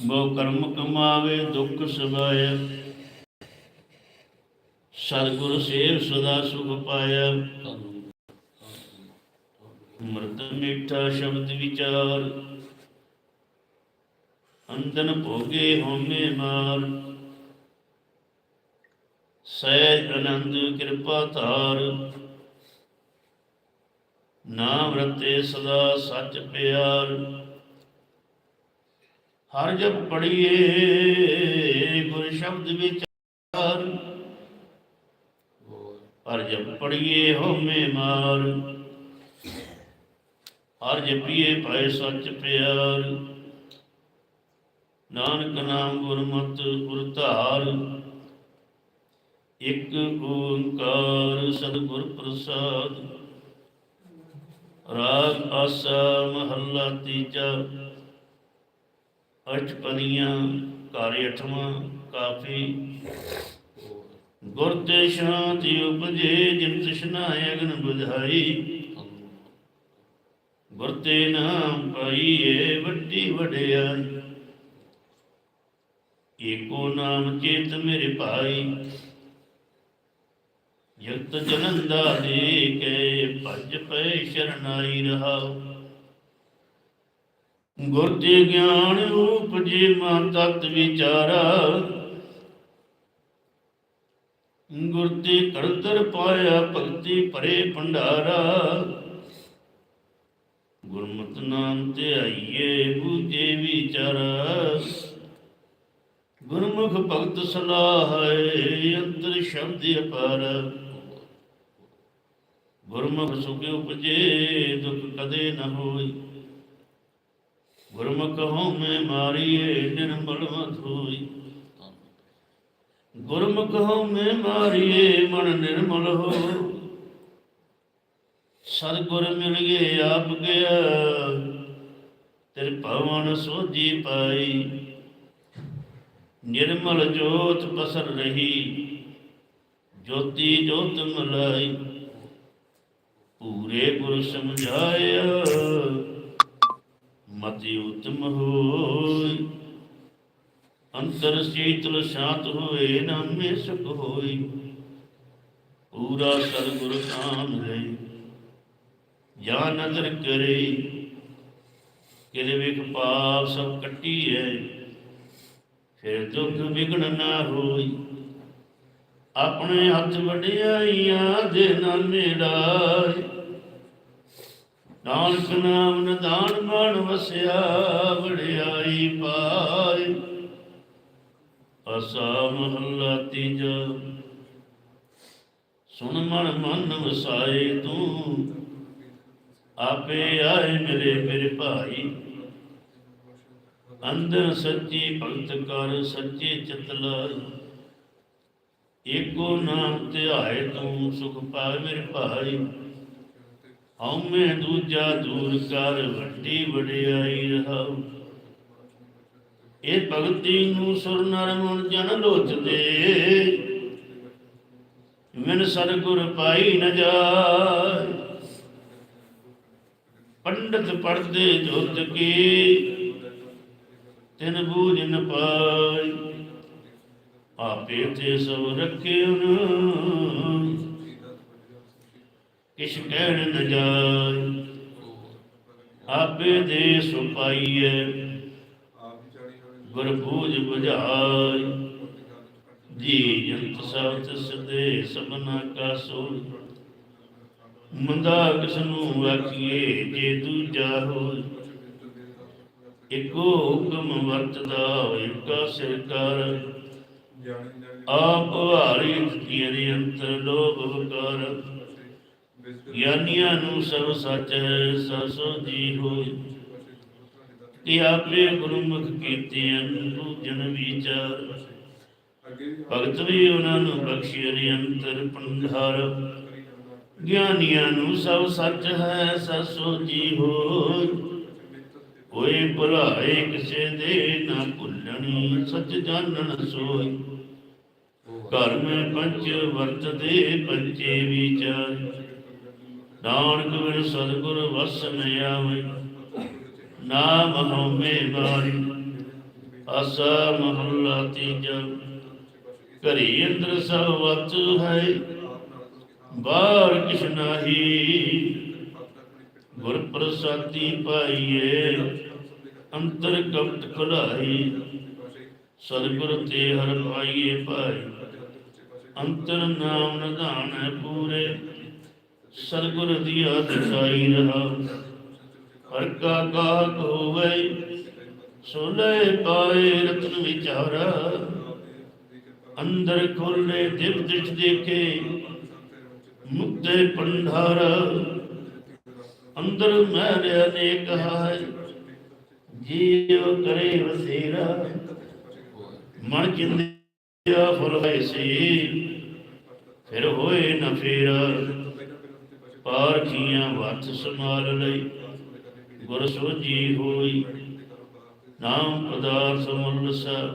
ਬੋ ਕਰਮ ਕਮਾਵੇ, ਦੁੱਖ ਸਬਾਇਆ ਸਤਿਗੁਰ ਸੇਵ ਸਦਾ ਸੁਖ ਪਾਇਆ। ਮਰਦ ਮਿੱਠਾ ਸ਼ਬਦ ਵਿਚਾਰ। ਅੰਦਨ ਭੋਗੇ ਹੋਮੇ ਮਾਰ। ਸਹਿਜ ਆਨੰਦ ਕਿਰਪਾ ਧਾਰ। ਨਾਮ ਰਤੇ ਸਦਾ ਸੱਚ ਪਿਆਰ। ਹਰ ਜਪ ਪੜੀਏ ਗੁਰ ਸ਼ਬਦ ਵਿਚਾਰ। ਹਰ ਜਪ ਪੜੀਏ ਹੋਮੇ ਮਾਰ। ਹਰ ਜਪੀਏ, ਪਾਏ ਸੱਚ ਪਿਆਰ। ਨਾਨਕ ਨਾਮ ਗੁਰਮਤਿ ਗੁਰ ਧਾਰ ਇਕ ਓੰਕਾਰ ਸਤਿਗੁਰ ਪ੍ਰਸਾਦ। ਰਾਗ ਆਸਾ ਮਹੱਲਾ ਤੀਜਾ। ਅਠਪਨੀਆਂ ਘਰ ਅਠਵਾਂ ਕਾਫੀ। ਗੁਰ ਤੇ ਸ਼ਾਂਤੀ ਉਪਜੇ, ਜਿਨ ਤ੍ਰਿਸ਼ਨਾ ਅਗਨ ਬੁਝਾਈ। ਗੁਰ ਤੇ ਨਾਮ ਪਾਈਏ, ਵੱਡੀ ਵਡਿਆਈ। ਏਕੋ ਨਾਮ ਚੇਤ ਮੇਰੇ ਭਾਈ। ਜਗਤ ਜਨੰਦਾ ਦੇ ਕੇ ਭਜ ਪੈ ਸ਼ਰਨਾਈ ਰਹਾਉ। ਗੁਰ ਤੇ ਗਿਆਨ ਉਪਜੇ ਮਾ ਤਤ ਵਿਚਾਰਾ। ਗੁਰ ਤੇ ਕਰਤਰ ਪਾਇਆ ਭਗਤੀ ਭਰੇ ਭੰਡਾਰਾ। ਗੁਰਮਤਿ ਨਾਮ ਤੇ ਆਈਏ ਬੂਝੇ ਵਿਚਾਰਾ। ਗੁਰਮੁਖ ਭਗਤ ਸਲਾਹ ਹੈ ਅੰਤਰ ਸ਼ਬਦ ਅਪਾਰ। ਗੁਰਮੁਖ ਸੁਖ ਉਪਜੇ, ਦੁਖ ਕਦੇ ਨਾ ਹੋਈ। ਗੁਰਮੁਖ ਹਉਮੈ ਮਾਰੀਏ, ਨਿਰਮਲ ਮਤ ਗੁਰਮੁਖ ਹਉਮੈ ਮਾਰੀਏ, ਮਨ ਨਿਰਮਲ ਹੋ ਸਤਿਗੁਰ ਮਿਲ ਗਏ ਆਪ ਗਿਆ। ਤੇਰੇ ਭਵਨ ਸੋਜੀ ਪਾਈ। ਨਿਰਮਲ ਜੋਤ ਬਸਰ ਰਹੀ। ਜੋਤੀ ਜੋਤ ਮਲਾਈ। ਪੂਰੇ ਗੁਰ ਸਮਝਾਇਆ। ਮਤਿ ਉਤਮ ਹੋਈ ਅੰਤਰ ਸੀਤਲ ਸ਼ਾਂਤ ਹੋਏ, ਨਾਮੇ ਸੁਖ ਹੋਈ ਪੂਰਾ ਸਤਿਗੁਰ ਕਾਮ ਲਈ ਜਾਂ ਨਜ਼ਰ ਕਰੇ। ਕਿਰੇ ਵੇਖ ਪਾਪ ਸਭ ਕੱਟੀ ਹੈ ਫਿਰ ਦੁੱਖ ਵਿਗਣ ਨਾ ਹੋਈ ਆਪਣੇ ਹੱਥ ਵਡਿਆਈਆਂ ਦੇ ਨਾਮੇ ਲਾਏ ਨਾਨਕ ਨਾਮ ਨਿਦਾਨ ਮਨ ਵਸਿਆ, ਵਡਿਆਈ ਪਾਏ। ਅਸਾ ਮਹੱਲਾ ਤੀਜਾ। ਸੁਣ ਮਨ ਮਨ ਵਸਾਏ ਤੂੰ। ਆਪੇ ਆਏ ਮੇਰੇ ਮੇਰੇ ਭਾਈ। ਅੰਦਰ ਸੱਚੀ ਭਗਤ ਕਰ, ਸੱਚੇ ਚਿਤ ਲਾਈ ਏਕੋ ਨਾਮ ਧਿਆਏ ਤੂੰ, ਸੁਖ ਪਾਏ ਮੇਰੇ ਭਾਈ। ਹਉਮੈ ਦੂਜਾ ਦੂਰ ਕਰ, ਵੱਡੀ ਵਡਿਆਈ ਰਹਾਉ। ਇਹ ਭਗਤੀ ਨੂੰ ਸੁਰ ਨਰ ਮਨ ਜਨ ਲੋਚਦੇ। ਮਨ ਸਤਿਗੁਰ ਪਾਈ ਨ ਜਾਏ। ਪੰਡਤ ਪੜਦੇ ਜੋਤ ਕੀ, ਤਿਨ ਬੂਝ ਨ ਪਾਈ। ਆਪੇ ਤੇ ਸਭ ਰੱਖੇ ਉਨ। ਕਿਛ ਕਹਿਣ ਨ ਜਾਏ। ਆਪੇ ਦੇ ਸੁਪਾਈਐ ਗੁਰ ਬੂਝ ਬੁਝਾਈ ਜੀ ਜੰਤ ਸਭ ਤਿਸ ਸਭਨਾ ਕਾ ਸੋਈ। ਮੰਦਾ ਕਿਸ ਨੂੰ ਆਖੀਏ ਜੇ ਦੂਜਾ ਹੋਏ ਇੱਕੋ ਹੁਕਮ ਵਰਤਦਾ ਏਕਾ ਸਿਰ ਕਰ। ਆਪ ਹਾਰੀ ਤੀਰੇ ਅੰਤਰ ਲੋਭ ਵਕਾਰ। ਗਿਆਨੀਆਂ ਨੂੰ ਸਭ ਸੱਚ ਹੈ ਸਸੋ ਜੀ ਹੋਏ। ਕਿ ਆਪੇ ਗੁਰਮੁਖ ਕੀਤਿਆਂ ਨੂੰ ਜਨ ਵਿਚਾਰ। ਭਗਤ ਵੀ ਉਹਨਾਂ ਨੂੰ ਬਖਸ਼ਿਆ ਅੰਤਰ ਪੰਧਾਰ। ਗਿਆਨੀਆਂ ਨੂੰ ਸਭ ਸੱਚ ਹੈ ਸਸੋ ਜੀ ਹੋਏ ਕੋਈ ਭੁਲਾਏ ਕਿਸੇ ਦੇ ਨਾ ਭੁੱਲਣੀ, ਸੱਚ ਜਾਣਨ ਸੋਈ ਘਰ ਮੈਂ ਪੰਜ ਵਰਤਦੇ ਪੰਚੇ ਵਿਚਾਰ। ਨਾਨਕ ਬਿਨ ਸਤਿਗੁਰ ਵਸ ਨ ਆਵੇ। ਨਾਮ ਹਉਮੈ ਮਾਰੀ ਆਸਾ ਮਹੱਲਾ ਤੀਜਾ। ਘਰੀ ਅੰਦਰ ਸਭ ਵਤ ਹੈ, ਬਾਹਰ ਕਿਛ ਨਾਹੀ। ਗੁਰ ਪ੍ਰਸਾਦੀ ਪਾਈਏ, ਅੰਤਰ ਕਪਟ ਖੁਲਾਈ ਸਤਿਗੁਰ ਤੇ ਹਰ ਪਾਈਏ ਭਾਈ, ਅੰਤਰ ਨਾਮ ਨਿਧਾਨ ਹੈ ਪੂਰੇ। ਸਤਿਗੁਰ ਦੀਆ ਦਿਸਾਈ ਰਹਾ। ਹਰ ਕਾ ਗਾਹਕ ਹੋਵੇ ਸੋਲੇ ਪਾਏ ਰਤਨ ਵਿਚਾਰਾ। ਅੰਦਰ ਖੋਲੇ ਦਿਵ ਦਿਸ਼ ਦੇਖੇ, ਮੁਕਤੇ ਪੰਡਾਰਾ ਅੰਦਰ ਮਹਿਲ ਅਨੇਕ ਹੈ ਜੀਵ ਕਰੇ ਵਸੇਰਾ। ਮਨ ਚਿੰਦਿਆ ਫੁਰ ਵੈਸੀ ਫਿਰ ਹੋਏ ਨ ਫੇਰਾ। ਪਾਰਖੀਆਂ ਵਤ ਸਮਾਲ ਲਈ, ਗੁਰ ਸੋਜੀ ਹੋਈ। ਨਾਮ ਪਦਾਰਥ ਮੁੱਲ ਸਾ,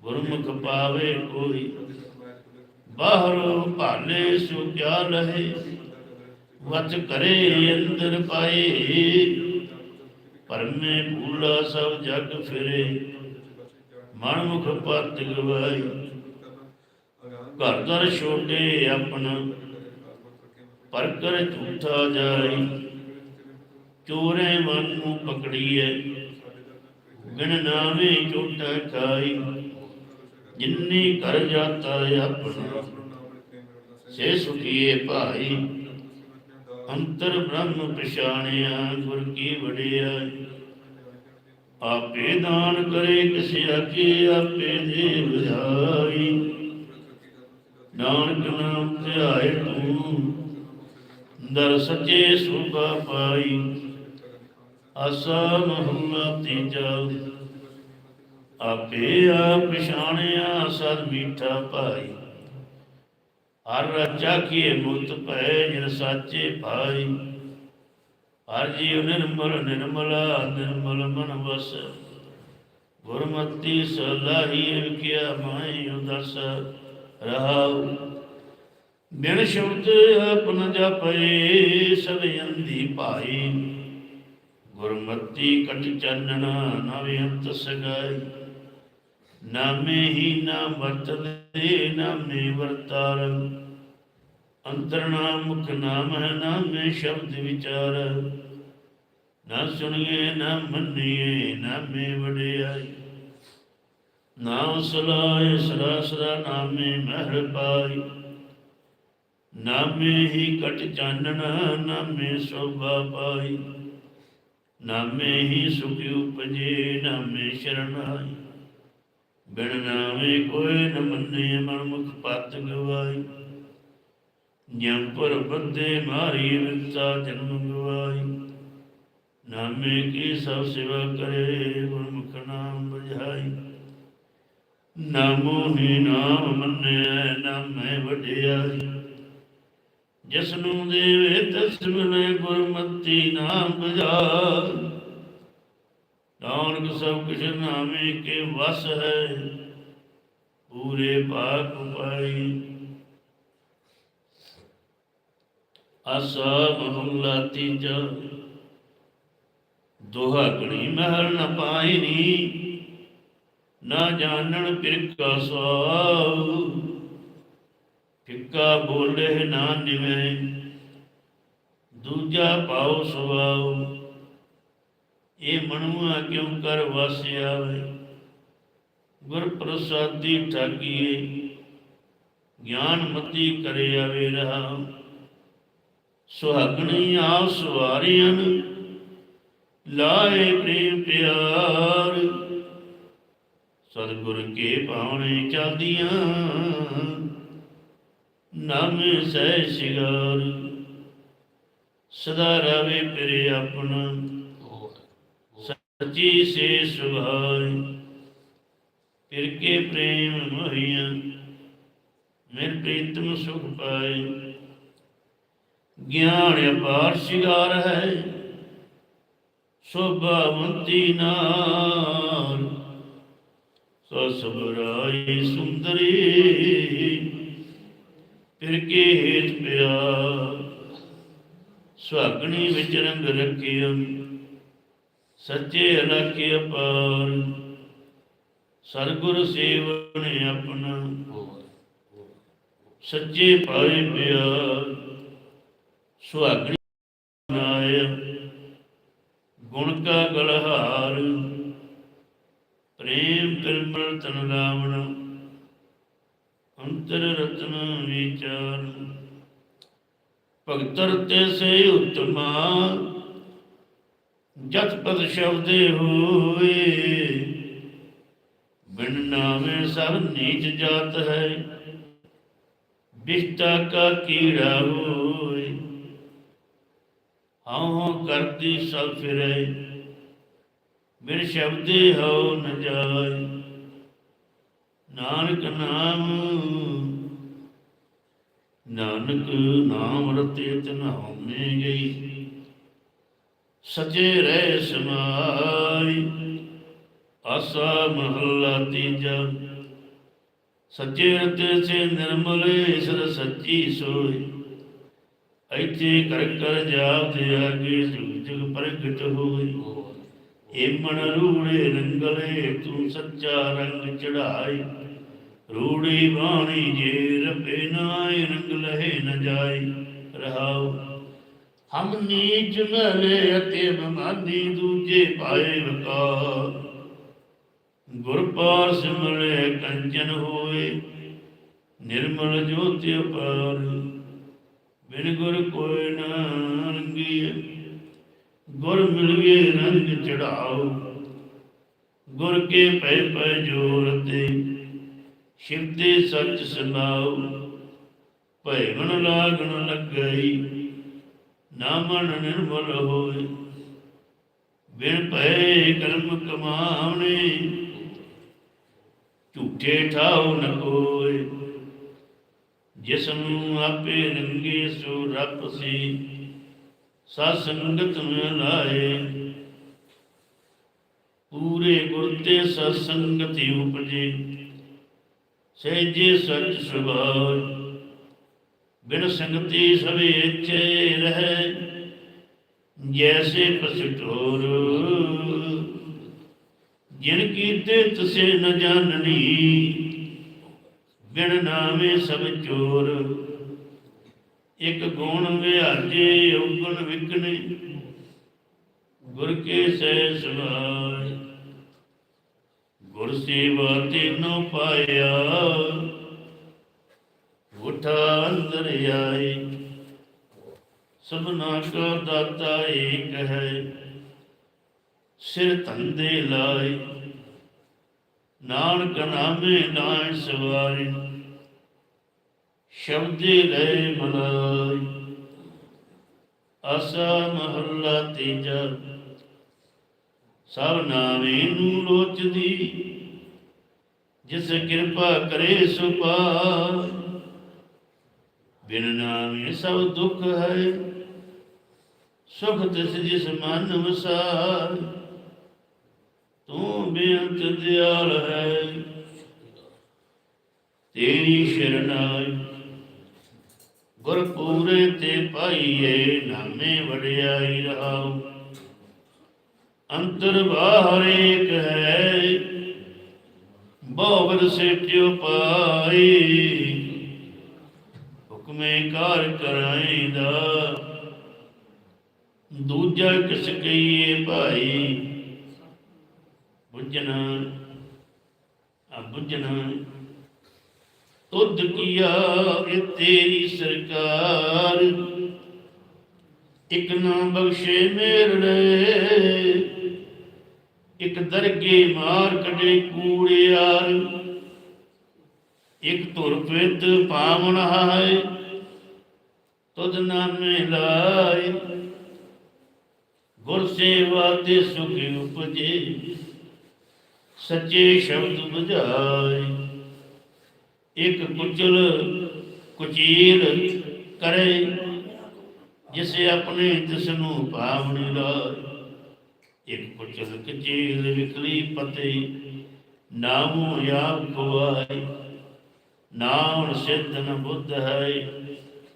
ਗੁਰਮੁਖ ਪਾਵੇ ਕੋਈ। ਬਾਹਰੋਂ ਭਾਲੇ ਸੋ ਕਿਆ ਲਹੇ ਵਚ ਕਰੇ ਅੰਦਰ ਪਾਏ। ਪਰਮੇ ਭੂਲਾ ਸਭ ਜਗ ਫਿਰੇ ਮਨ ਮੁਖ ਪਤ ਗਵਾਈ। ਘਰ ਦਰ ਛੋਟੇ ਆਪਣਾ ਪਰ ਕਰ ਝੂਠਾ ਜਾਈ। ਚੋਰੇ ਮਨ ਨੂੰ ਪਕੜੀਏ ਬਿਨ ਨਾਵੇਂ ਝੂਠਾ ਖਾਈ। ਜਿੰਨੀ ਕਰ ਜਾਤਾ ਆਪਣਾ, ਸੇ ਸੁਖੀਏ ਭਾਈ। ਅੰਤਰ ਬ੍ਰਹਮ ਪਛਾਣਿਆ, ਗੁਰ ਕੀ ਵਡਿਆਈ ਆਪੇ ਦਾਨ ਕਰੇ ਕਿਸ ਆਗੇ ਆਪੇ ਦੇ ਬੁਝਾਈ ਨਾਨਕ ਨਾਮ ਧਿਆਏ ਤੂੰ। ਦਰ ਸੱਚੇ ਸੁਭਾ ਪਾਈ। ਆਸਾ ਮਹੱਲਾ ਤੀਜਾ ਆਪੇ ਆਪ ਪਛਾਣਿਆ, ਸਦ ਮੀਠਾ ਭਾਈ। ਹਰ ਰਚਾ ਕੀਏ ਮੁਕਤ ਭੈ ਜਿਨ ਸਾਚੇ ਭਾਈ। ਹਰ ਜੀਵ ਨਿਰਮਲ, ਨਿਰਮਲਾ, ਨਿਰਮਲ ਮਨ ਵਸ। ਗੁਰਮਤੀ ਸਲਾਹੀ ਵਿਕਿਆ ਮਾਈ ਉਦਸ ਰਹਾਉ ਬਿਨ ਸ਼ਬਦ ਆਪਨ ਜਪਏ ਸਭ ਅੰਧੀ ਭਾਈ। ਗੁਰਮਤੀ ਕਟ ਚੰਨਣਾ ਨਵੇਂ ਅੰਤ ਸਗਾਈ। ਨਾਮੇ ਹੀ ਨਾ ਵਰਤਦੇ, ਨਾਮੇ ਵਰਤਾਰ। ਅੰਤਰ ਮੁਖ ਨਾਮ ਹੈ, ਨਾਮੇ ਸ਼ਬਦ ਵਿਚਾਰ। ਨਾ ਸੁਣੀਏ, ਨਾ ਮੰਨੀਏ, ਨਾਮੇ ਵਡਿਆਈ। ਨਾਮ ਸਲਾਏ ਸਰਾ ਸਦਾ ਨਾਮੇ ਮਹਿਰ ਪਾਈ। ਨਾਮੇ ਹੀ ਕਟ ਚਾਨਣਾ ਨਾਮੇ ਸੋਭਾ ਪਾਈ। ਨਾਮੇ ਹੀ ਸੁਖ ਉਪਜੇ ਨਾਮੇ ਸ਼ਰਨਾਈ ਬਿਨ ਨਾਮੇ ਕੋਈ ਨ ਮੰਨੇ ਮਨ ਮੁਖ ਪਤ ਗਵਾਈ। ਜਮ ਪਰ ਬੰਦੇ ਮਾਰੀ ਵਿਰਤਾ ਜਨਮ ਗਵਾਈ। ਨਾਮੇ ਕੀ ਸਭ ਸੇਵਾ ਕਰੇ, ਗੁਰਮੁਖ ਨਾਮ ਬੁਝਾਈ। ਨਾਮੋ ਹੀ ਨਾਮ ਮੰਨਿਆ ਨਾਮੇ ਵਡਿਆਈ। ਜਿਸ ਨੂੰ ਦੇਵੇ ਤਿਸ ਮਿਲੇ ਗੁਰਮਤੀ ਨਾਮ ਬੁਝਾ ਨਾਨਕ ਸਭ ਕੁਛ ਨਾਮੇ ਕੇ ਵਸ ਹੈ, ਪੂਰੇ ਭਾਗ ਪਾਈ ਆਸਾ ਮਹੱਲਾ ਤੀਜਾ, ਦੋਹਾ ਮਹਿਲ ਨ ਪਾਇਨੀ ਨਾ ਜਾਣਨ ਪਿਰਕਾ ਸਵਾਉ ਫਿੱਕਾ ਬੋਲੇ ਨਾ ਨਿਵੇਂ, ਦੂਜਾ ਪਾਉ ਸਵਾਉ ਇਹ ਮਨੁਆ ਕਿਉ ਕਰ ਵਾਸਿਆ ਵੇ? ਗੁਰ ਪ੍ਰਸਾਦੀ ਠਾਗੀਏ, ਗਿਆਨ ਮਤੀ ਕਰੇ ਆਵੇ ਰਹਾ ਸੁਹਾਗਣੀ ਆ ਸਵਾਰਿਆਂ ਲਾਏ ਪ੍ਰੇਮ ਪਿਆਰ। ਸਤਿਗੁਰ ਕੇ ਪਾਉਣੇ ਚਲਦੀਆਂ ਨਾਮ ਸਹਿ ਸਿਗਾਰ, ਸਦਾ ਰਵੇ ਪਿਰੇ ਆਪਣਾ। ਸੱਚੀ ਸੇ ਸੁਭਾਈ ਫਿਰ ਕੇ ਪ੍ਰੇਮ ਮੋਹੀਆਂ ਮੇਰ ਪ੍ਰੀਤਮ ਸੁਖ ਪਾਏ। ਗਿਆਨ ਅਪਾਰ ਸ਼ਿਗਾਰ ਹੈ ਸੋਭਾਵੰਤੀ ਨਾਲ। ਸੋ ਸਬਰਾਈ ਸੁੰਦਰੀ ਫਿਰ ਕੇ ਹੇਤ ਪਿਆ? ਸੁਹਾਗਣੀ ਵਿੱਚ ਰੰਗ ਰੱਖਿਆ ਸੱਚੇ ਅਲਖਿ ਅਪਾਰ। ਸਤਿਗੁਰ ਸੇਵਨ ਆਪਣਾ, ਸੱਚੇ ਪਾਏ ਪਿਆ ਸੁਹਾਗਣੀ ਨਾਇ, ਗੁਣ ਕਾ ਗਲਹਾਰ। ਪ੍ਰੇਮ ਤਿਰਮਲ ਤਨ ਰਾਵਣ ਅੰਤਰ ਰਤਨ ਵਿਚਾਰ। ਭਗਤਰ ਤੇ ਸੇ ਉਤਮਾ, ਜਤ ਪਦ ਸ਼ਬਦੇ ਹੋਏ। ਬਿਨ ਨਾਮੇ ਸਭ ਨੀਚ ਜਾਤ ਹੈ, ਬਿਸ਼ਟਾ ਕਾ ਕੀੜਾ ਹੋਏ। ਹਉ ਕਰਦੀ ਸਭ ਫਿਰੇ, ਬਿਨ ਸ਼ਬਦੇ ਹੋ ਨ ਜਾਏ। ਨਾਨਕ ਨਾਮ ਨਾਨਕ ਨਾਮ ਰਤੇ ਤਨਾਉ ਮੇ ਗਈ ਸਚੇ ਰਹਿ ਸਮਾਈ, ਆਸਾ ਮਹੱਲਾ ਤੀਜਾ। ਸੱਚੇ ਰਤੇ ਸੇ ਨਿਰਮਲੇ ਸਦ ਸੱਚੀ ਸੋਈ। ਇੱਥੇ ਕਰ ਕਰ ਜਾਪ ਤੇ ਆਗੇ ਜੁਗ ਪ੍ਰਗਟ ਹੋਈ। ਏ ਰੂੜੇ ਰੰਗਲੇ ਤੂੰ ਸੱਚਾ ਰੰਗ ਚੜਾਈ। ਰੂੜੀ ਬਾਣੀ ਜੇ ਰਪੇ ਨਾਏ ਰੰਗ ਲਹੇ ਨ ਜਾਈ ਰਹਾਉ, ਹਮ ਨੀਚ ਮਲੇ ਅਤੇ ਬਮਾਨੀ ਦੂਜੇ ਪਾਏ ਵਕਾਰ। ਗੁਰ ਪਾਰ ਸਿਮਲੇ ਕੰਚਨ ਹੋਏ, ਨਿਰਮਲ ਜੋਤਿ ਅਪਾਰ। ਬਿਨ ਗੁਰ ਕੋਈ ਨਾ ਰੰਗੀਏ, ਗੁਰ ਮਿਲਵੇ ਰੰਗ ਚੜਾਓ। ਗੁਰ ਕੇ ਪੈ ਪੈ ਜੋਰ ਤੇ ਸ਼ਿਵ ਸੱਚ ਸੁਨਾਓ ਭੈ ਲਾਗਣ ਲੱਗਈ, ਨਾ ਨਿਰਮਲ ਹੋਏ। ਬਿਨ ਭੈ ਕਰਮ ਕਮਾਵਣੇ ਝੂਠੇ ਠਾਉ ਨ ਕੋਏ। ਜਿਸ ਨੂੰ ਆਪੇ ਰੰਗੇ ਸੋ ਰੱਬ ਸੀ ਸਾ ਸੰਗਤ ਮੈਂ ਲਾਏ। ਪੂਰੇ ਗੁਰ ਤੇ ਸਤ ਸੰਗਤੀ ਉਪਜੇ। ਸਹਿਜੇ ਸੱਚ ਸੁਭਾਅ, ਬਿਨ ਸੰਗਤੀ ਸਭੇ ਇੱਛੇ ਰਹਿ, ਜੈਸੇ ਪਸਟੋਰ ਜਿਨ ਕੀਤੇ ਤਸੇ ਨ ਜਾਣਨੀ, ਬਿਨ ਨਾਮੇ ਸਭ ਚੋਰ। ਇਕ ਗੁਣ ਵਿਹਾਜੇ ਔਗਣ ਵਿਕਣੇ, ਗੁਰ ਕੇ ਸਹਿ ਸੁਭਾਇ ਗੁਰ ਸੇਵਾ ਤੈਨੂੰ ਪਾਇਆ। ਉਠਾ ਅੰਦਰ ਆਏ। ਸਭਨਾ ਕਾ ਦਾਤਾ ਏਕ ਹੈ। ਸਿਰ ਧੰਦੇ ਲਾਏ। ਨਾਨਕ ਨਾਮੇ ਨਾਇ ਸਵਾਰੇ ਸ਼ਬਦੇ ਲੈ ਮਨਾਈ ਆਸਾ ਮਹੱਲਾ ਤੀਜਾ। ਸਭ ਨਾਮੇ ਨੂੰ ਲੋਚਦੀ। ਜਿਸ ਕਿਰਪਾ ਕਰੇ ਸੋ ਬਿਨ ਨਾਮੇ ਸਭ ਦੁੱਖ ਹੈ। ਸੁਖ ਤਿਸ ਜਿਸ ਮਨ ਵਸਾਇ ਤੂੰ ਬੇਅੰਤ ਦਿਆਲ ਹੈ। ਤੇਰੀ ਸ਼ਰਨਾਈ ਗੁਰ ਪੂਰੇ ਤੇ ਪਾਈਏ ਨਾਮੇ ਵਡਿਆਈ ਰਹਾਉ। ਅੰਤਰ ਬਾਹਰ ਏਕ ਹੈ। ਬਹੁਵਰ ਸੇਟਿਓ ਪਾਈ ਹੁਕਮੇ ਕਾਰ ਕਰਾਈਦਾ ਦੂਜਾ ਕਿਸ ਕਹੀਏ ਭਾਈ? ਬੁੱਝਣਾ ਆ ਬੁੱਝਣਾ। ਤੁਧ ਕੀਆ ਇਹ ਤੇਰੀ ਸਰਕਾਰ। ਇਕ ਨਾ ਬਖਸ਼ੇ ਮੇਰੜੇ। ਇਕ ਦਰਗੇ ਮਾਰ ਕਢੇ ਕੂੜਿਆਰ। ਇਕ ਧੁਰ ਪਿਤ ਪਾਵਨ ਹਾਏ, ਤੁਧ ਨਾਮੇ ਲਾਏ। ਗੁਰ ਸੇਵਾ ਤੇ ਸੁਖ ਉਪਜੇ, ਸੱਚੇ ਸ਼ਬਦ ਬੁਝਾਏ। ਇਕ ਕੁਚਲ ਕੁਚੀਲ ਕਰੇ, ਜਿਸੇ ਆਪਣੇ ਤਿਸ ਨੂੰ ਪਾਵਨ ਲਾਏ। ਇਕ ਕੁਚਲ ਕਚੀਲ ਵਿਖਲੀ ਪਤੇ, ਨਾਮੋ ਆਪ ਖਵਾਏ ਨਾਮ ਸਿੱਧ ਨ ਬੁੱਧ ਹੈ,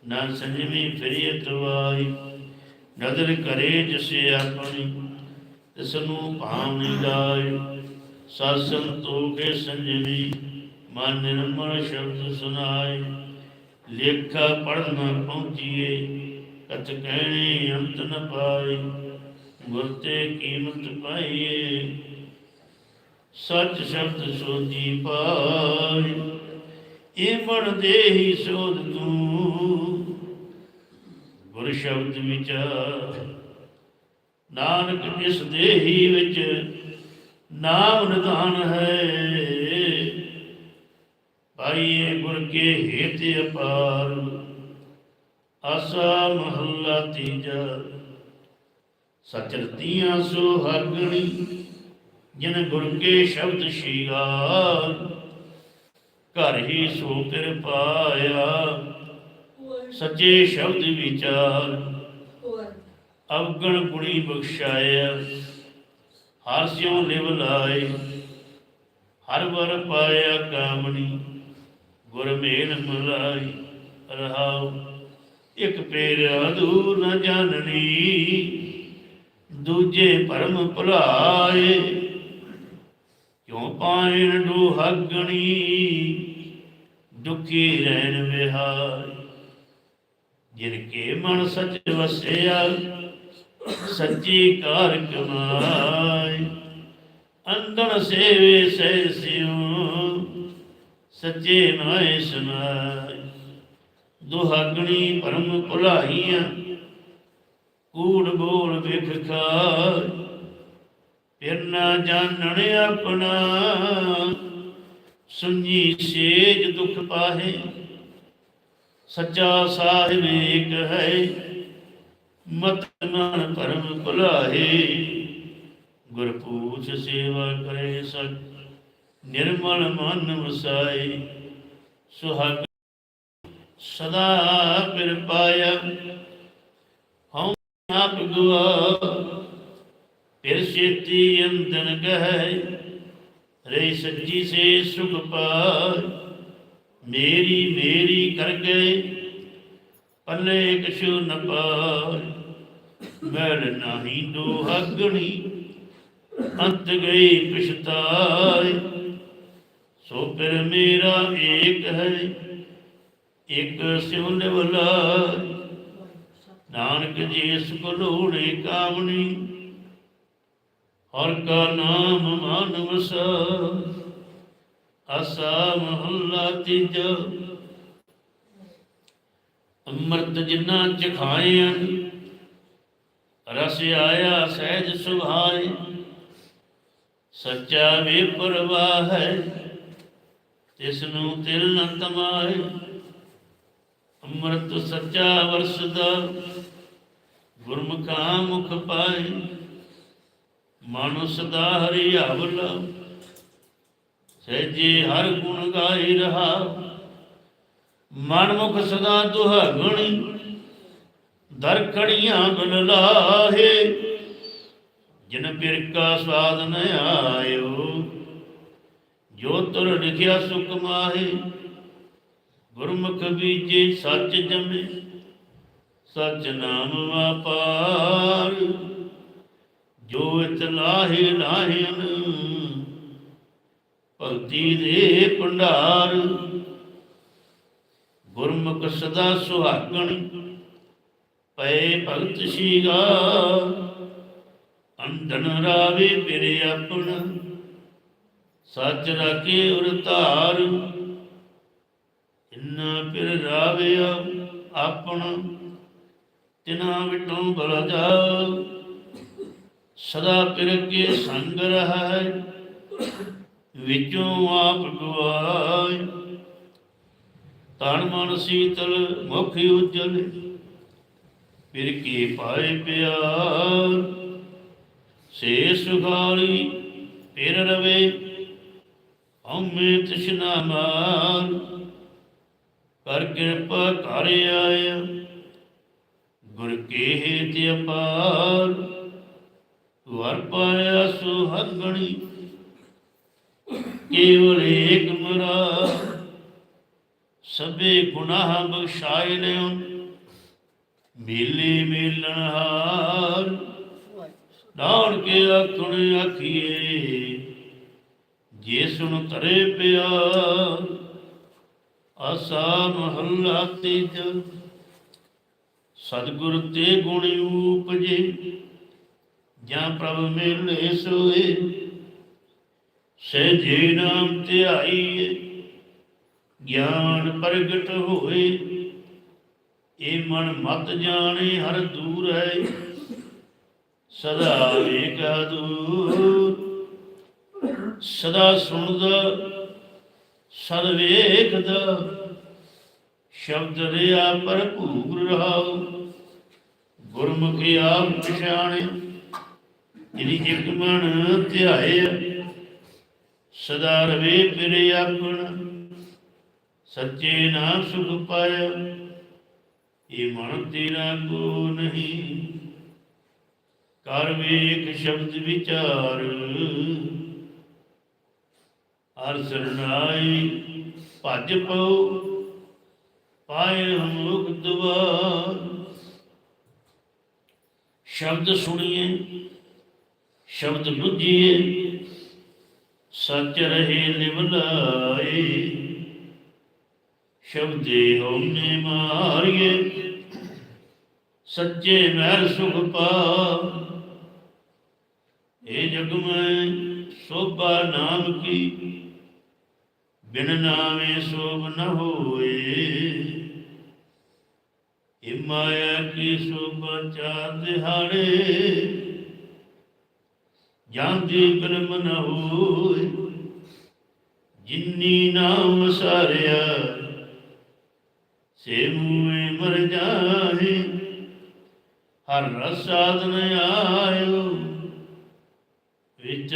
ਨਾ ਸੰਜਮੀ ਫਿਰਿਯਤ ਵਾਈ ਨਦਰ ਕਰੇ ਜਿਸੇ ਆਪਣੀ, ਤਿਸ ਨੂੰ ਭਾਵ ਨਹੀਂ ਲਾਏ ਸਤ ਸੰਤੋਖੇ ਸੰਜਮੀ, ਮਨ ਨਿਰਮਲ ਸ਼ਬਦ ਸੁਨਾਏ ਲੇਖਾ ਪੜਨ ਪਹੁੰਚੀਏ ਕਤ ਕਹਿਣੇ ਅੰਤ ਨ ਪਾਏ ਗੁਰ ਤੇ ਕੀਮਤ ਪਾਈਏ ਸੱਚ ਸ਼ਬਦ ਸੋਜੀ ਪਾਏ ਇਹ ਮਨ ਸੋਧ ਤੂੰ ਗੁਰ ਸ਼ਬਦ ਵਿਚਾਰ ਨਾਨਕ ਇਸ ਦੇਹੀ ਵਿੱਚ ਨਾਮ ਨਿਧਾਨ ਹੈ। ਪਾਈਏ ਗੁਰ ਕੇ ਹੇਤ ਅਪਾਰ, ਆਸਾ ਮਹੱਲਾ ਤੀਜਾ। ਸਚਰਤੀਆਂ ਸੋ ਹਰਗਣੀ, ਜਿਨ ਗੁਰ ਕੇ ਸ਼ਬਦ ਸ਼ਿਗਾਰ। ਘਰ ਹੀ ਸੋ ਫਿਰ ਪਾਇਆ। ਸੱਚੇ ਸ਼ਬਦ ਵਿਚਾਰ, ਅਵਗਣ ਗੁਣੀ ਬਖਸ਼ਾਇਆ। ਹਰ ਸਿਉ ਲਿਵ ਲਾਏ, ਹਰ ਵਰ ਪਾਇਆ ਕਾਮਣੀ ਗੁਰ ਮੇਲ ਮਲਾਈ ਰਹਾਉ। ਇੱਕ ਪੇਰ ਅਦੂਰ ਨ ਜਾਣਨੀ, ਦੂਜੇ ਭਰਮ ਭੁਲਾਏ। ਕਿਉ ਪਾਇਨ ਦੁਹਗਣੀ ਦੁਖੀ ਰਹਿਣ ਵਿਹਾਰ। ਜਿਨ ਕੇ ਮਨ ਸਚ ਵਸਿਆ, ਸੱਚੀ ਕਾਰ ਕਮਾਈ। ਅੰਦਨ ਸੇਵੇ ਸਹਿ ਸਿਉ, ਸੱਚੇ ਨਾਏ ਸੁਨਾਈ। ਦੁਹਾਗਣੀ ਭਰਮ ਭੁਲਾਈਆਂ, ਕੂੜ ਬੋਲ ਵਿਖ ਖਾਇ ਫਿਰ ਨਾ ਜਾਣਣ ਆਪਣਾ, ਸੁਣੀ ਸੇਜ ਦੁਖ ਪਾਹੇ। ਸੱਚਾ ਸਾਹਿਬ ਏਕ ਹੈ, ਮਤ ਮਨ ਪਰਮ ਭੁਲਾਏ ਗੁਰ ਪੂਛ ਸੇਵਾ ਕਰੇ ਸਚ ਨਿਰਮਲ ਮਨ ਵਸਾਏ। ਸੁਹਾਗ, ਸਦਾ ਪਿਰ ਪਾਇਆ ਹਉ ਆਪ ਗੁਆ ਫਿਰ ਛੇਤੀ ਅੰਦਨ ਗਹਿ ਰੇ ਸੱਜੀ ਸੇ ਸੁਖ ਪਾਇ। ਮੇਰੀ ਮੇਰੀ ਕਰ ਗਏ, ਪੱਲੇ ਕਛੂ ਨ ਪਾਇ। ਮੈਲ ਨਾਹੀ ਦੁਹਾਗਣੀ ਅੰਤ ਗਈ ਪਛਤਾਏ ਸੋ ਫਿਰ ਮੇਰਾ ਏਕ ਹੈ, ਇਕ ਸਿਉ ਨਿਵਲਾ ਨਾਨਕ ਜੀ ਸੁਖ ਲੋੜੇ ਕਾਮਣੀ ਹਰ ਕਾ ਨਾਮ ਮਨ ਵਸਾ ਮਹੱਲਾ ਤੀਜਾ। ਅੰਮ੍ਰਿਤ ਜਿਨਾ ਚਖਾਏ ਰਸ ਆਇਆ ਸਹਿਜ ਸੁਭਾਏ। ਸੱਚਾ ਵੇ ਪਰਵਾਹ ਹੈ ਤਿਸ ਨੂੰ ਤਿਲ ਨ ਤਮਾਏ। ਅੰਮ੍ਰਿਤ ਸੱਚਾ ਵਰਸਦਾ, ਗੁਰਮੁਖਾਂ ਮੁਖ ਪਾਏ। ਮਨ ਸਦਾ ਹਰੀ ਆਵਲਾ ਸਹਿਜੇ ਹਰ ਗੁਣ ਗਾਈ ਰਹਾ। ਮਨ ਮੁਖ ਸਦਾ ਦੁਹਾਗਣੀ, ਦਰ ਖੜੀਆਂ ਬਨ ਲਾਹੇ। ਜਿਨ ਪਿਰ ਕਾ ਸਵਾਦ ਨ ਆਇਓ, ਜੋ ਤੁਰ ਲਿਖਿਆ ਸੁਖ ਮਾਹੇ। ਗੁਰਮੁਖ ਬੀਜੇ ਸੱਚ ਜਮੇ, ਸਚ ਨਾਮ ਵਾਪਾਰ। ਜੋ ਇਤ ਲਾਹੇ ਲਾਹਿਨ ਭਗਤੀ ਦੇ ਭੰਡਾਰ। ਗੁਰਮੁਖ ਸਦਾ ਸੁਹਾਗਣ, ਪਏ ਭਗਤ ਸੀਗਾ। ਅੰਦਨ ਰਾਵੇ ਮੇਰੇ ਆਪਣਾ, ਸੱਚ ਰਾਖੇ ਉਰ ਧਾਰ। ਇਨਾ ਫਿਰ ਰਾਵਿਆ ਆਪਣਾ, ਤਿਨਾ ਵਿਟੋਂ ਬਲ ਜਾ ਸਦਾ ਫਿਰ ਸੰਗ ਰਹਾ, ਵਿੱਚੋਂ ਆਪ ਗਵਾਏ। ਤਨ ਮਨ ਸੀਤਲ ਮੁਖ ਉਜਲ, ਫਿਰ ਕੀ ਪਾਏ ਪਿਆਰ? ਸੇ ਸੁਖਾਲੀ ਫਿਰ ਰਵੇ, ਹਉਮੈ ਤ੍ਰਿਸ਼ਨਾ ਮਾਰ। ਕਰ ਕਿਰਪਾ ਕਰ ਆਇਆ, ਗੁਰ ਕੇ ਹੇਤ ਅਪਾਰ। ਵਰ ਪਾਇਆ ਸੁਹਗਣੀ ਕੇਵਲ ਏਕ ਮਰਾ। ਸਭੇ ਗੁਨਾਹ ਬਖਸ਼ਾਇ ਲਿਓ ਮੇਲੇ ਮੇਲਣ ਹਾਰ। ਨਾਉਣ ਕੇ ਆਖਣ ਆਖੀਏ ਜੇ ਸੁਣ ਤਰੇ ਪਿਆਰ, ਆਸਾ ਮਹੱਲਾ ਤੀਜਾ। ਸਤਿਗੁਰ ਤੇ ਗੁਣ ਉਪਜੇ ਜਾਂ ਪ੍ਰਭ ਮਿਲੇ ਸੋਏ, ਸਹਿਜੇ ਨਾਮ ਧਿਆਈਏ ਗਿਆਨ ਪ੍ਰਗਟ ਹੋਏ, ਇਹ ਮਨ ਮਤ ਜਾਣੇ, ਹਰ ਦੂਰ ਹੈ। ਸਦਾ ਵੇਖਾ ਦੂਰ, ਸਦਾ ਸੁਣਦਾ, ਸਦ ਵੇਖਦਾ। ਸ਼ਬਦ ਰਿਆ ਭਰਪੂਰ ਰਹਾਉ ਗੁਰਮੁਖੀ ਆਪ ਪਛਾਣੇ ਜਿਹੜੀ ਇੱਕ ਮਨ ਧਿਆਏ ਸਦਾ ਰਵੇ ਫਿਰੇ ਆਪਣ। ਸੱਚੇ ਨਾਮ ਸੁਖ ਪਾਇਆ, ਇਹ ਮਨ ਤੇਰਾ ਕੋ ਨਹੀਂ। ਕਰ ਵੇਖ ਸ਼ਬਦ ਵਿਚਾਰ, ਹਰ ਸਰਨਾਈ ਭਜ ਪਉ, ਪਾਏ ਹਮ ਲੋਕ ਸ਼ਬਦ ਸੁਣੀਏ ਸ਼ਬਦ ਬੁੱਝੀਏ, ਸੱਚ ਰਹੇ ਲਿਵ ਲਾਏ। ਸ਼ਬਦੇ ਹੋਮਨੇ ਮਾਰੀਏ, ਸੱਚੇ ਮਹਿਲ ਸੁਖ ਪਾ ਇਹ ਜਗ ਮੈਂ, ਸੋਭਾ ਨਾਮ ਕੀ ਬਿਨ ਨਾਮੇ ਸੋਭ ਨ ਹੋਏ। ਇਹ ਮਾਇਆ ਕੀ ਸੋਭਾ ਚਾਰ ਦਿਹਾੜੇ ਜਾਂਦੀ ਬਿਲਮ ਨ ਹੋਏ ਜਿਨੀ ਨਾਮ ਸਾਰਿਆ ਸੇ ਮੂਏ ਮਰ ਜਾਏ। ਹਰ ਰਸ ਸਾਧਨ ਆਇਓ, ਵਿੱਚ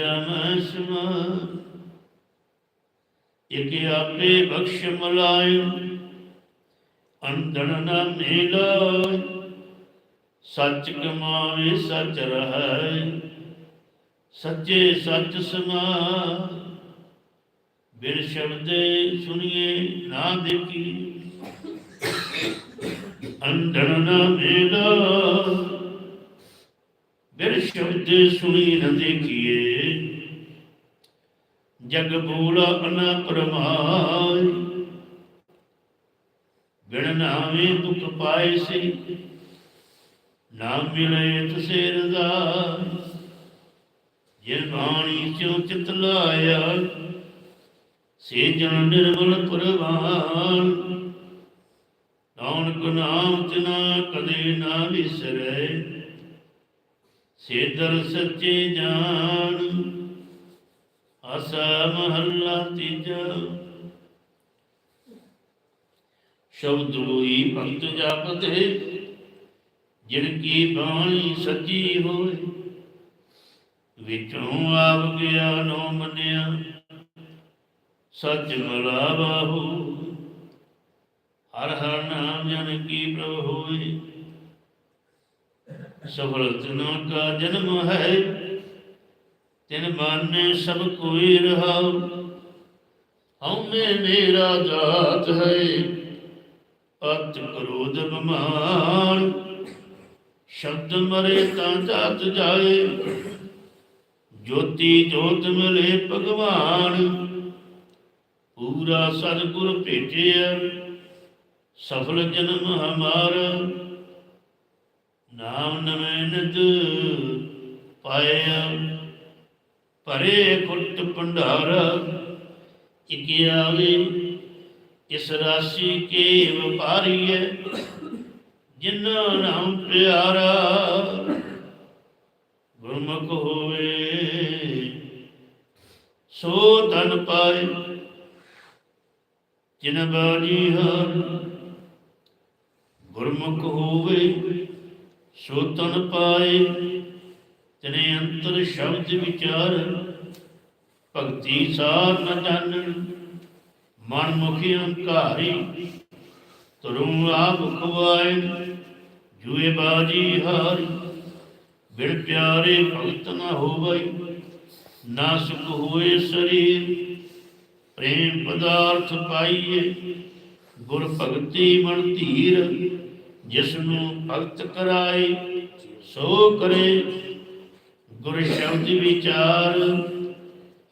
ਸਮਾ ਇਕ ਆਪੇ ਬਖਸ਼ ਮਲਾਇ ਅੰਦਣ ਨਾ ਮੇਲਾ ਸੱਚ ਕਮਾਵੇ, ਸੱਚ ਰਹੈ ਸੱਚੇ ਸੱਚ ਸਮਾ ਬਿਨ ਸ਼ਬਦੇ ਸੁਣੀਏ ਨਾ ਦੇਖੀ। ਅੰਧਨ ਨਾ ਮੇਲਾ ਬਿਨ ਸ਼ਬਦੇ ਸੁਣੀ ਨ ਦੇਖੀਏ। ਜਗ ਬੂਲਾ ਅਨਾ ਪਰਮਾਈ ਬਿਨ ਨਾਮੇ ਦੁਖ ਪਾਏ ਸੇ ਨਾਮ ਮਿਲੇ ਤਸੇ ਰਜ਼ਾ ਜਿਨ ਬਾਣੀ ਚੋ ਚਿਤ ਲਾਇਆ, ਸੇ ਜਨ ਨਿਰਮਲ ਪਰਵਾਨ। ਨਾਨਕ ਨਾਮ ਤਿਨਾ ਕਦੇ ਨਾ ਵਿਸਰੇ, ਸੇ ਦਰ ਸੱਚੇ ਜਾਣ ਆਸਾ ਮਹੱਲਾ ਤੀਜਾ। ਸ਼ਬਦ ਹੋਈ ਭਗਤ ਜਾਪਦੇ ਜਿਨ ਕੀ ਬਾਣੀ ਸੱਚੀ ਹੋਏ ਵਿਚੋਂ ਆਪ ਗਿਆ ਨੋ ਮੰਨਿਆ, ਸੱਚ ਮਲਾ ਬਾਹੂ ਹਰ ਹਰ ਨਾਮ ਜਨ ਕੀ ਪ੍ਰਭ ਹੋਏ ਸਫਲ ਤਨਾ ਕਾ ਜਨਮ ਹੈ, ਤਿਨ ਮਾਨੇ ਸਭ ਕੋਈ ਰਹਾਉ। ਹਉਮੈ ਮੇਰਾ ਜਾਤ ਹੈ, ਅਤ ਕ੍ਰੋਧ ਬਮਾਨ। ਸ਼ਬਦ ਮਰੇ ਤਾਂ ਜਾਤ ਜਾਏ ਜੋਤੀ ਜੋਤ ਮਿਲੇ ਭਗਵਾਨ। ਪੂਰਾ ਸਤਿਗੁਰ ਭੇਜਿਆ ਸਫਲ ਜਨਮ ਹਮਾਰਾ। ਨਾਮ ਨਵੇਂ ਨਿਤ ਪਾਇਆ, ਭਰੇ ਕੁੱਟ ਭੰਡਾਰਾ। ਇਕ ਇਸ ਰਾਸ਼ੀ ਕੇ ਵਪਾਰੀਏ ਜਿਨ੍ਹਾਂ ਨਾਮ ਪਿਆਰਾ। ਗੁਰਮੁਖ ਹੋਵੇ ਸੋ ਤਨ ਪਾਏ, ਜਿਨ ਬਾਣੀ ਹਰ, ਗੁਰਮੁਖ ਹੋਵੇ, ਸੋ ਤਨ ਪਾਏ ਤਨੇ ਅੰਤਰ ਸ਼ਬਦ ਵਿਚਾਰ, ਭਗਤੀ ਸਾਰ ਨ ਜਾਣਨ, ਮਨ ਮੁਖੀ ਹੰਕਾਰੀ ਤਰੁ ਆਪ ਖਵਾਏ ਜੂਏ ਬਾਜੀ ਹਾਰੀ, ਬਿਨ ਪਿਆਰੇ ਭਗਤ ਨਾ ਹੋਵਈ ਨਾ ਹੋਏ ਸਰੀਰ, ਪ੍ਰੇਮ ਪਦਾਰਥ ਪਾਈਏ, ਗੁਰ ਭਗਤੀ ਮਨ ਧੀਰ ਜਿਸ ਨੂੰ ਭਗਤ ਕਰਾਏ, ਸੋ ਕਰੇ। ਗੁਰ ਸ਼ਬਦ ਵਿਚਾਰ,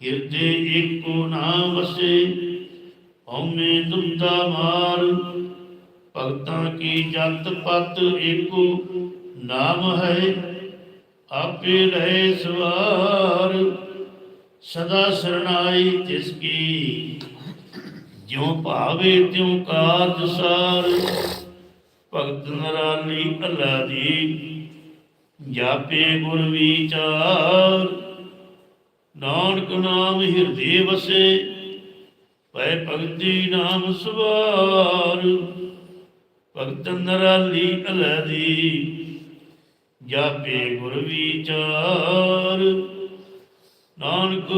ਹਿਰਦੇ ਏਕੋ ਨਾਮ ਵਸੇ, ਹਉਮੈ ਦੁੰਦਾ ਮਾਰ। ਭਗਤਾਂ ਕੀ ਜਤ ਪਤ ਏਕੋ ਨਾਮ ਹੈ, ਆਪੇ ਰਹੇ ਸਵਾਰ। ਸਦਾ ਸਰਣਾਈ ਤਿਸ ਕੀ। ਜਿਉ ਭਾਵੇ ਤਿਉ ਕਾਜ ਸਾਰ, ਭਗਤ ਨਰਾਲੀ ਅੱਲਾ ਦੀ। ਜਾਪੇ ਗੁਰ ਵਿਚਾਰ, ਨਾਨਕ ਨਾਮ ਹਿਰਦੇ ਵਸੇ, ਪੈ ਭਗਤੀ ਨਾਮ ਸਵਾਰ ਭਗਤ ਨਰਾਲੀ ਅੱਲਾ ਦੀ, ਜਾਪੇ ਗੁਰ ਵਿਚਾਰ। ਨਾਨਕ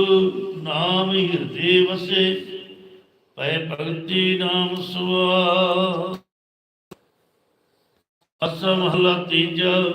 ਨਾਮ ਹਿਰਦੇ ਵਸੇ ਪੈ ਭਗਤੀ ਨਾਮ ਸੁਆ। ਅਸਮ ਤੀਜਾ।